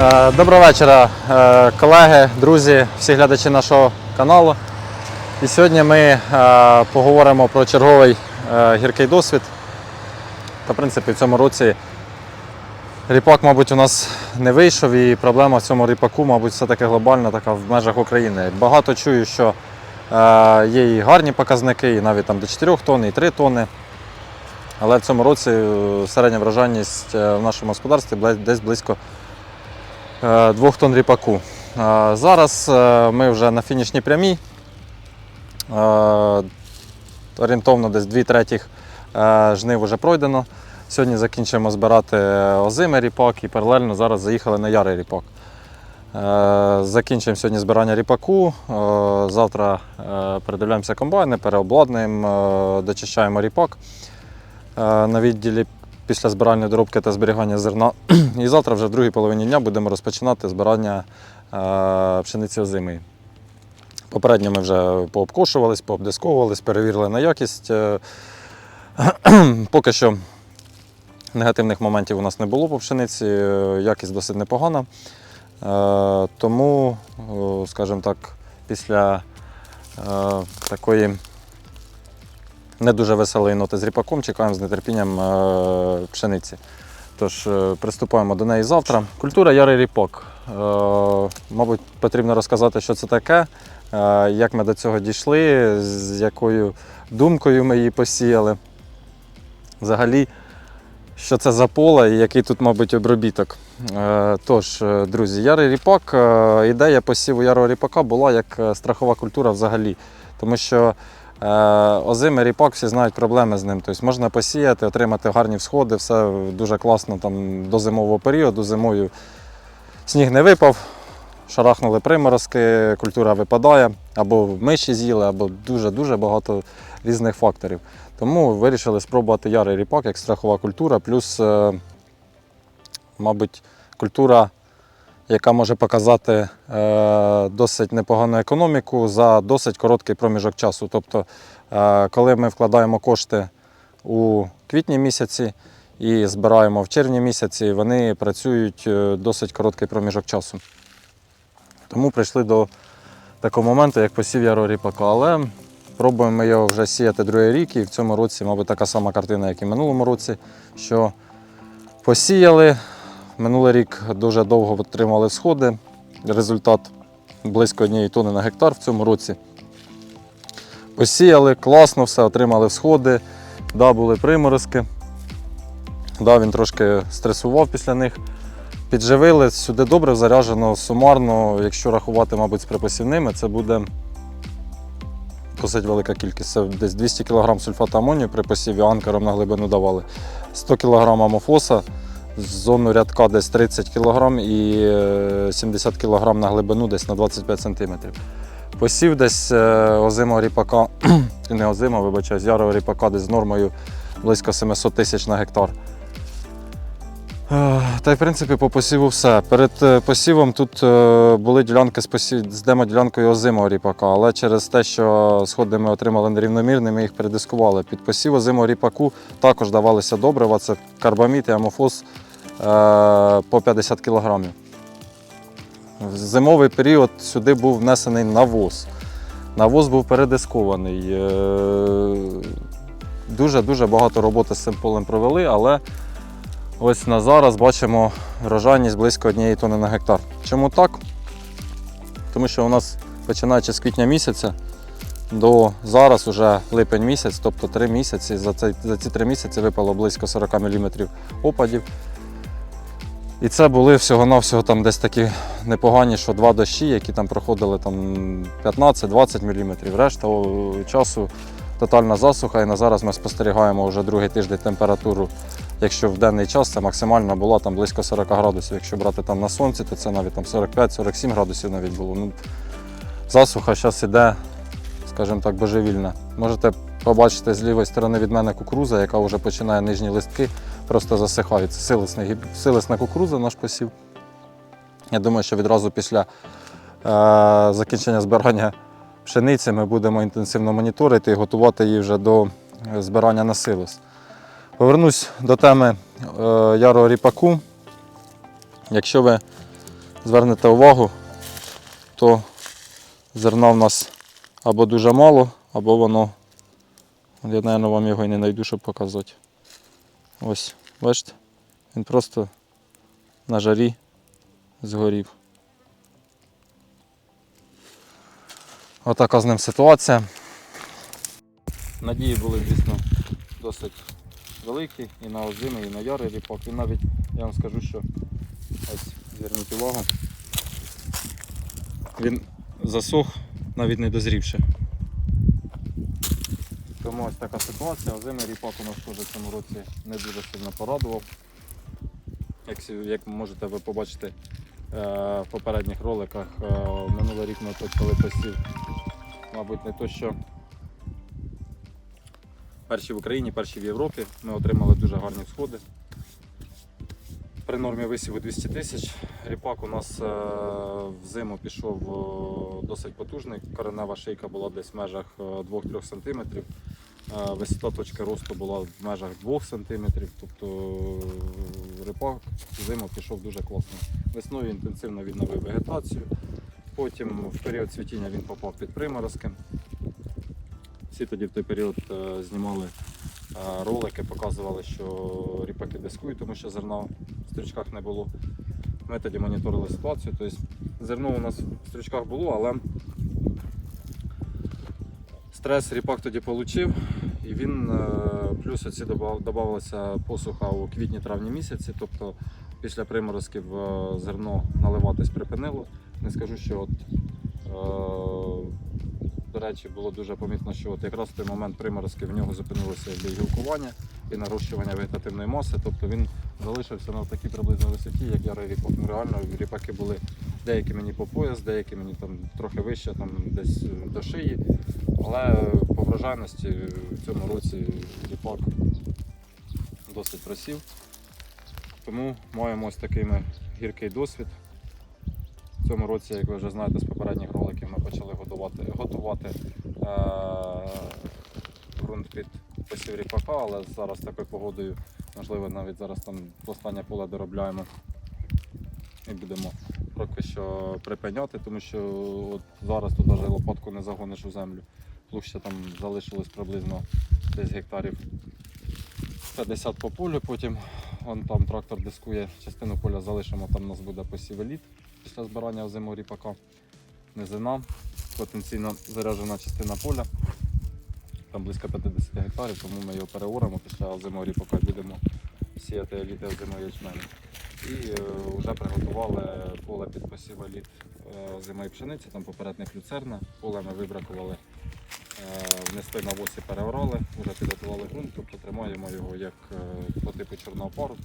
Е, Доброго вечора, е, колеги, друзі, всі глядачі нашого каналу. І сьогодні ми е, поговоримо про черговий гіркий досвід. Та, в принципі, в цьому році ріпак, мабуть, у нас не вийшов, і проблема в цьому ріпаку, мабуть, все-таки глобальна така в межах України. Багато чую, що є і гарні показники, і навіть там до 4 тонн, і 3 тонни. Але в цьому році середня врожайність в нашому господарстві десь близько 2 тонн ріпаку. Е, Зараз е, ми вже на фінішній прямій. Е, Орієнтовно десь 2 третіх е, жнив вже пройдено. Сьогодні закінчуємо збирати озимий ріпак і паралельно зараз заїхали на ярий ріпак. Е, Закінчуємо сьогодні збирання ріпаку. Е, Завтра е, передивляємося комбайни, переобладнуємо, е, дочищаємо ріпак е, на відділі після збирання доробки та зберігання зерна. І завтра вже в другій половині дня будемо розпочинати збирання е, пшениці озимої. Попередньо ми вже пообкошувались, пообдисковувались, перевірили на якість. Е, Поки що негативних моментів у нас не було по пшениці, е, якість досить непогана. Тому, скажімо так, після такої не дуже веселої ноти з ріпаком чекаємо з нетерпінням е, пшениці. Тож е, приступаємо до неї завтра. Культура ярий ріпак. Е, Мабуть, потрібно розказати, що це таке, як ми до цього дійшли, з якою думкою ми її посіяли. Взагалі, що це за поле і який тут, мабуть, обробіток. Тож, друзі, ярий ріпак, ідея посіву ярого ріпака була як страхова культура взагалі. Тому що озимий ріпак, всі знають проблеми з ним. Тобто можна посіяти, отримати гарні всходи, все дуже класно там, до зимового періоду. Зимою сніг не випав, шарахнули приморозки, культура випадає, або миші з'їли, або дуже-дуже багато різних факторів. Тому вирішили спробувати ярий ріпак як страхова культура, плюс, е, мабуть, культура, яка може показати е, досить непогану економіку за досить короткий проміжок часу. Тобто, е, коли ми вкладаємо кошти у квітні місяці і збираємо в червні місяці, вони працюють е, досить короткий проміжок часу. Тому прийшли до такого моменту, як посів ярого ріпака. Але Пробуємо його вже сіяти другий рік, і в цьому році, мабуть, така сама картина, як і минулому році, що посіяли. Минулий рік дуже довго отримали сходи. Результат близько однієї тони на гектар в цьому році. Посіяли, класно все, отримали всходи, да, були приморозки. Да, він трошки стресував після них. Підживили, сюди добре заряджено, сумарно, якщо рахувати, мабуть, з припасівними, це буде досить велика кількість. Це десь 200 кг сульфату амонію при посіві анкером на глибину давали. 100 кг амофоса, зону рядка десь 30 кг і е, 70 кг на глибину десь на 25 см. Посів десь е, озимого ріпака, не озимого, вибачаюсь, ярого ріпака десь з нормою близько 700 тисяч на гектар. Е, Та й в принципі по посіву все. Перед е, посівом тут е, були ділянки з, посів... з демоділянкою озимого ріпака, але через те, що сходи ми отримали нерівномірні, ми їх передискували. Під посів озимого ріпаку також давалися добрива, це карбамід і амофос е, по 50 кг. В зимовий період сюди був внесений навоз. Навоз був передискований. Е, Дуже-дуже багато роботи з цим полем провели, але Ось на зараз бачимо врожайність близько однієї тони на гектар. Чому так? Тому що у нас починаючи з квітня місяця до зараз уже липень місяць, тобто 3 місяці. За, ці 3 місяці випало близько 40 мм опадів. І це були всього-навсього там десь такі непогані, що два дощі, які там проходили там 15-20 мм. Решта часу тотальна засуха. І на зараз ми спостерігаємо вже другий тиждень температуру якщо в денний час це максимально була там близько 40 градусів. Якщо брати там на сонці, то це навіть там 45-47 градусів навіть було. Ну, засуха зараз іде, скажімо так, божевільна. Можете побачити з лівої сторони від мене кукуруза, яка вже починає нижні листки, просто засихає. Це силисна, силисна наш посів. Я думаю, що відразу після е, закінчення збирання пшениці ми будемо інтенсивно моніторити і готувати її вже до збирання на силос. Повернусь до теми е, ярого ріпаку. Якщо ви звернете увагу, то зерна в нас або дуже мало, або воно. Я, мабуть, вам його і не знайду, щоб показати. Ось, бачите? Він просто на жарі згорів. Отака з ним ситуація. Надії були, звісно, досить великі і на озимий, і на ярий ріпак. І навіть я вам скажу, що ось зверніть увагу. Він засох, навіть не дозрівши. Тому ось така ситуація. Озимий ріпак у нас теж в цьому році не дуже сильно порадував. Як, як можете ви побачити е, в попередніх роликах, е, минулий рік ми почали посів, мабуть, не то, що перші в Україні, перші в Європі. Ми отримали дуже гарні сходи. При нормі висіву 200 тисяч. Ріпак у нас е, взиму пішов о, досить потужний. Коренева шийка була десь в межах е, 2-3 см. Е, Висота точки росту була в межах 2 см. Тобто е, ріпак зиму пішов дуже класно. Весною інтенсивно відновив вегетацію. Потім в період цвітіння він попав під приморозки. Всі тоді в той період е, знімали ролики, показували, що ріпаки дискують, тому що зерна в стрічках не було. Ми тоді моніторили ситуацію. Тобто зерно у нас в стрічках було, але стрес ріпак тоді отримав. І він е, плюс оці додавалася посуха у квітні-травні місяці, тобто після приморозків е, зерно наливатись припинило. Не скажу, що от, е, до речі, було дуже помітно, що от якраз в той момент приморозки в нього зупинилося і гілкування і нарощування вегетативної маси. Тобто він залишився на такій приблизно висоті, як ярий ріпак. Ну, реально ріпаки були деякі мені по пояс, деякі мені там трохи вище, там десь е, до шиї. Але по врожайності в цьому році ріпак досить просів. Тому маємо ось такий ми гіркий досвід. В цьому році, як ви вже знаєте з попередніх роликів, ми почали готувати, готувати е- ґрунт під посів ріпака, але зараз такою погодою, можливо, навіть зараз там останнє поле доробляємо і будемо поки що припиняти, тому що от зараз тут навіть лопатку не загониш у землю. Площа там залишилось приблизно десь гектарів 50 по полю, потім вон там трактор дискує, частину поля залишимо, там у нас буде посів еліт після збирання озимого ріпака. Низина, потенційно заряджена частина поля. Там близько 50 гектарів, тому ми його переоремо після озимого ріпака будемо сіяти еліти озимого ячменю. І е, вже приготували поле під посів еліт е, озимої пшениці, там попередник люцерна. Поле ми вибракували, е, внесли на восі переорали, вже підготували ґрунт, тобто тримаємо його як по типу чорного пару.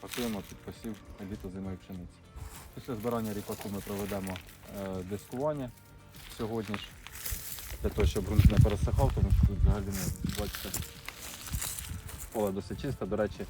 Пасуємо під посів еліт озимої пшениці. Після збирання ріпаку ми проведемо дискування сьогодні ж, для того, щоб ґрунт не пересихав, тому що тут взагалі не бачите. Поле досить чисте. До речі,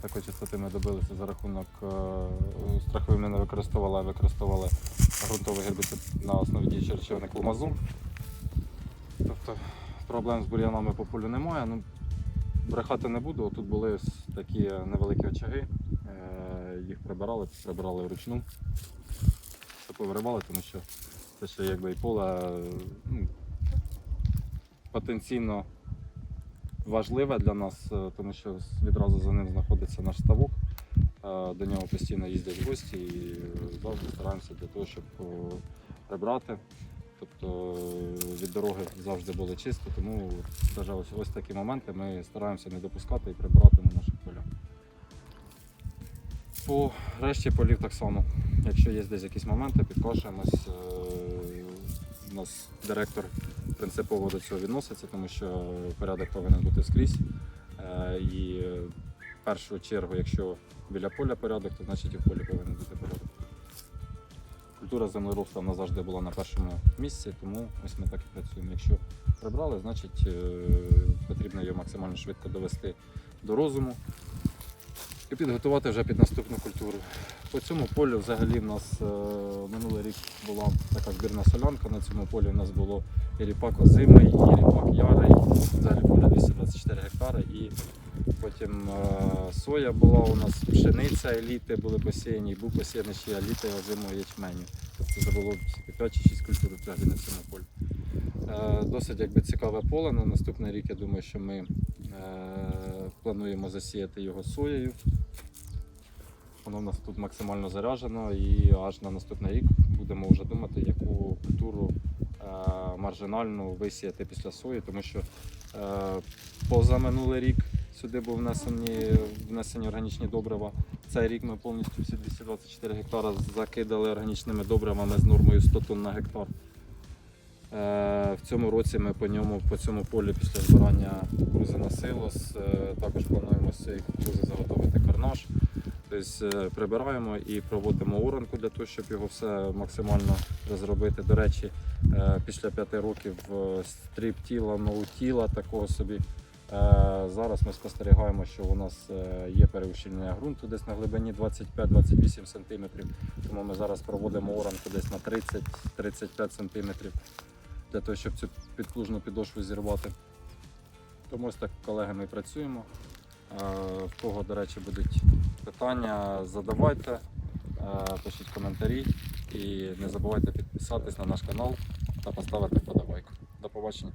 такої чистоти ми добилися за рахунок е, страхової ми не використовували, а використовували ґрунтовий гербіцид на основі діючої речовини кломазун. Тобто проблем з бур'янами по полю немає. Ну, брехати не буду. Тут були такі невеликі очаги. Е, Їх прибирали, прибирали вручну. Все повиривали, тому що це ще якби і поле е, ну, потенційно важливе для нас, е, тому що відразу за ним знаходиться наш ставок. Е, До нього постійно їздять гості і е, завжди стараємося для того, щоб прибрати. Тобто від дороги завжди було чисто, тому ось, ось такі моменти ми стараємося не допускати і прибирати на наших полях. По решті полів так само. Якщо є десь якісь моменти, підкошуємось. У нас директор принципово до цього відноситься, тому що порядок повинен бути скрізь. Е, І в першу чергу, якщо біля поля порядок, то значить і в полі повинен бути порядок. Культура землеробства в завжди була на першому місці, тому ось ми так і працюємо. Якщо прибрали, значить е, потрібно її максимально швидко довести до розуму і підготувати вже під наступну культуру. По цьому полю взагалі в нас е, минулий рік була така збірна солянка. На цьому полі в нас було і ріпак озимий, і ріпак ярий. Взагалі поле 224 гектари і Потім е, соя була у нас, пшениця, еліти були посіяні, був посіяний ще еліти озимого ячменю. Тобто це було 5 чи 6 культур взагалі на цьому полі. Е, Досить якби цікаве поле. На наступний рік я думаю, що ми плануємо засіяти його соєю. Воно в нас тут максимально заряджено і аж на наступний рік будемо вже думати, яку культуру е, маржинальну висіяти після сої, тому що е, позаминулий рік сюди був внесені, внесені органічні добрива. Цей рік ми повністю всі 224 гектара закидали органічними добривами з нормою 100 тонн на гектар. Е, В цьому році ми по ньому, по цьому полі після збирання кукурузи на силос, також плануємо з цієї кукурузи заготовити карнаж. Тобто е, прибираємо і проводимо оранку для того, щоб його все максимально розробити. До речі, е, після п'яти років е, стріп тіла, ноу тіла такого собі. Зараз ми спостерігаємо, що у нас є переущільнення ґрунту десь на глибині 25-28 см. Тому ми зараз проводимо оранку десь на 30-35 см для того, щоб цю підклужну підошву зірвати. Тому ось так, колеги, ми працюємо. В кого, до речі, будуть питання, задавайте, е, пишіть коментарі і не забувайте підписатись на наш канал та поставити вподобайку. До побачення.